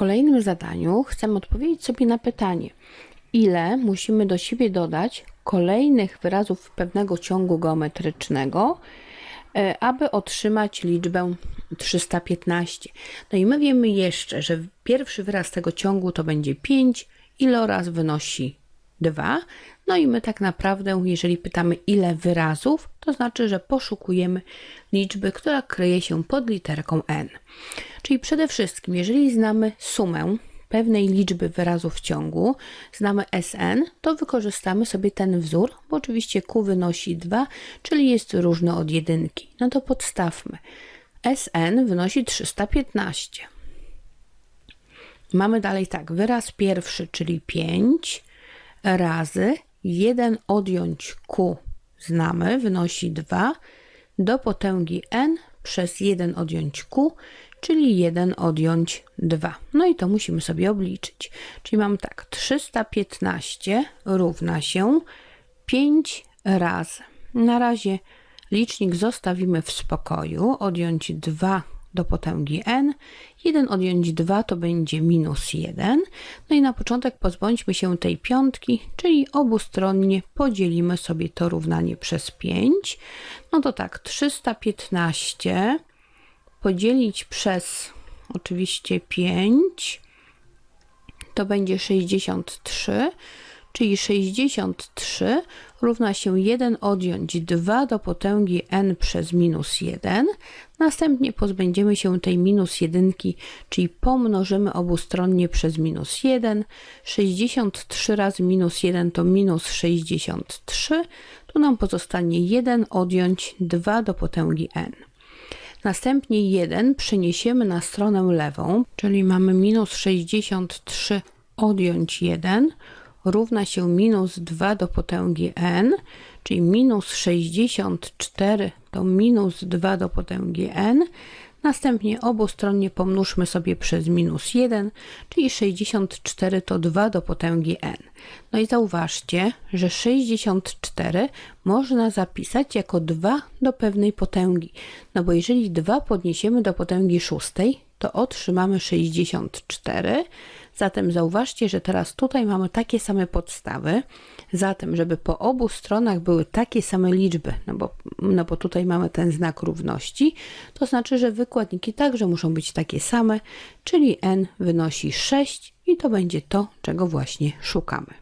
kolejnym zadaniu chcemy odpowiedzieć sobie na pytanie, ile musimy do siebie dodać kolejnych wyrazów pewnego ciągu geometrycznego, e, aby otrzymać liczbę 315. No i my wiemy jeszcze, że pierwszy wyraz tego ciągu to będzie 5, iloraz wynosi 2. No i my tak naprawdę, jeżeli pytamy ile wyrazów, to znaczy, że poszukujemy liczby, która kryje się pod literką n. Czyli przede wszystkim, jeżeli znamy sumę pewnej liczby wyrazów w ciągu, znamy Sn, to wykorzystamy sobie ten wzór, bo oczywiście Q wynosi 2, czyli jest różny od jedynki. No to podstawmy. Sn wynosi 315. Mamy dalej tak, wyraz pierwszy, czyli 5 razy 1 odjąć Q znamy, wynosi 2 do potęgi n przez 1 odjąć q, czyli 1 odjąć 2. No i to musimy sobie obliczyć. Czyli mam tak, 315 równa się 5 razy. Na razie licznik zostawimy w spokoju, odjąć 2 do potęgi n. 1 odjąć 2 to będzie minus 1. No i na początek pozbądźmy się tej piątki, czyli obustronnie podzielimy sobie to równanie przez 5. No to tak, 315 podzielić przez oczywiście 5 to będzie 63 czyli 63 równa się 1 odjąć 2 do potęgi n przez minus 1. Następnie pozbędziemy się tej minus 1, czyli pomnożymy obustronnie przez minus 1. 63 razy minus 1 to minus 63. Tu nam pozostanie 1 odjąć 2 do potęgi n. Następnie 1 przeniesiemy na stronę lewą, czyli mamy minus 63 odjąć 1 równa się minus 2 do potęgi n, czyli minus 64 to minus 2 do potęgi n. Następnie obustronnie pomnóżmy sobie przez minus 1, czyli 64 to 2 do potęgi n. No i zauważcie, że 64 można zapisać jako 2 do pewnej potęgi. No bo jeżeli 2 podniesiemy do potęgi szóstej, to otrzymamy 64. Zatem zauważcie, że teraz tutaj mamy takie same podstawy. Zatem, żeby po obu stronach były takie same liczby, no bo, no bo tutaj mamy ten znak równości, to znaczy, że wykładniki także muszą być takie same, czyli n wynosi 6 i to będzie to, czego właśnie szukamy.